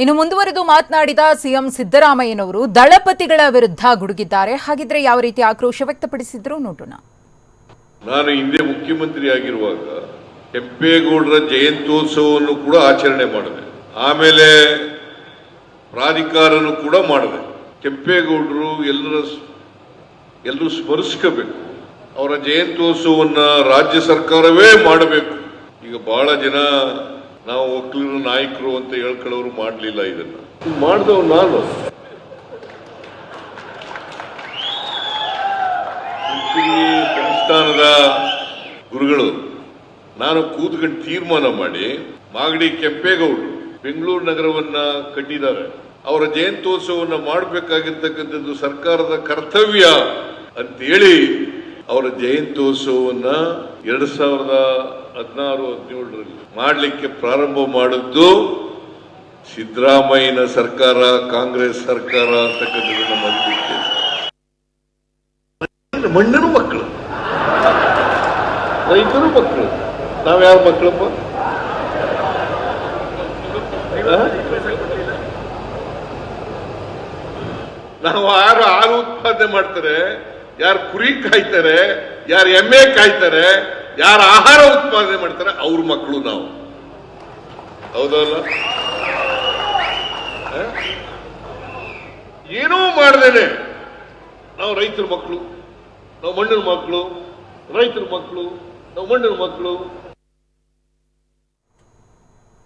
ಇನ್ನು ಮುಂದುವರೆದು ಮಾತನಾಡಿದ ಸಿಎಂ ಸಿದ್ದರಾಮಯ್ಯನವರು ದಳಪತಿಗಳ ವಿರುದ್ಧ ಗುಡುಗಿದ್ದಾರೆ. ಹಾಗಿದ್ರೆ ಯಾವ ರೀತಿ ಆಕ್ರೋಶ ವ್ಯಕ್ತಪಡಿಸಿದ್ರು ನೋಡೋಣ. ನಾನು ಹಿಂದೆ ಮುಖ್ಯಮಂತ್ರಿ ಆಗಿರುವಾಗ ಕೆಂಪೇಗೌಡರ ಜಯಂತ್ಯೋತ್ಸವವನ್ನು ಕೂಡ ಆಚರಣೆ ಮಾಡಿದೆ. ಆಮೇಲೆ ಪ್ರಾಧಿಕಾರನು ಕೂಡ ಮಾಡಿದೆ. ಕೆಂಪೇಗೌಡರು ಎಲ್ಲರ ಎಲ್ಲರೂ ಸ್ಮರಿಸ್ಕೋಬೇಕು. ಅವರ ಜಯಂತ್ಯೋತ್ಸವವನ್ನು ರಾಜ್ಯ ಸರ್ಕಾರವೇ ಮಾಡಬೇಕು. ಈಗ ಬಹಳ ಜನ ನಾವು ಒಕ್ಕಲಿನ ನಾಯಕರು ಅಂತ ಹೇಳ್ಕೊಳ್ಳೋರು ಮಾಡಲಿಲ್ಲ ಇದನ್ನ. ಮಾಡಿದವ್ ನಾನು. ಸಂಸ್ಥಾನದ ಗುರುಗಳು, ನಾನು ಕೂತ್ಕೊಂಡು ತೀರ್ಮಾನ ಮಾಡಿ ಮಾಗಡಿ ಕೆಂಪೇಗೌಡರು ಬೆಂಗಳೂರು ನಗರವನ್ನ ಕಟ್ಟಿದ್ದಾರೆ. ಅವರ ಜಯಂತ್ಯೋತ್ಸವನ್ನ ಮಾಡಬೇಕಾಗಿರ್ತಕ್ಕಂಥದ್ದು ಸರ್ಕಾರದ ಕರ್ತವ್ಯ ಅಂತೇಳಿ ಅವರ ಜಯಂತ್ಯೋತ್ಸವವನ್ನ ಎರಡ್ ಸಾವಿರದ ಹದಿನಾರು ಹದಿನೇಳರಲ್ಲಿ ಮಾಡಲಿಕ್ಕೆ ಪ್ರಾರಂಭ ಮಾಡಿದ್ದು ಸಿದ್ದರಾಮಯ್ಯನ ಸರ್ಕಾರ ಕಾಂಗ್ರೆಸ್ ಸರ್ಕಾರ ಅಂತಕ್ಕಂಥದ್ದನ್ನು ಮಾಡಲಿಕ್ಕೆ. ಮಣ್ಣಿನ ಮಕ್ಕಳು ರೈತರು ಮಕ್ಕಳು ನಾವ್ ಯಾರ ಮಕ್ಕಳಪ್ಪ? ನಾವು ಯಾರು ಹಾಲು ಉತ್ಪಾದನೆ ಮಾಡ್ತಾರೆ ಯಾರು ಕುರಿ ಕಾಯ್ತಾರೆ ಯಾರು ಎಮ್ಮೆ ಕಾಯ್ತಾರೆ, ಯಾರು ಆಹಾರ ಉತ್ಪಾದನೆ ಮಾಡ್ತಾರೆ, ಅವ್ರ ಮಕ್ಕಳು ನಾವು. ಹೌದಲ್ಲ? ಏನೂ ಮಾಡ್ದೇನೆ. ನಾವು ರೈತರ ಮಕ್ಕಳು, ನಾವು ಮಣ್ಣಿನ ಮಕ್ಕಳು, ರೈತರ ಮಕ್ಕಳು, ನಾವು ಮಣ್ಣಿನ ಮಕ್ಕಳು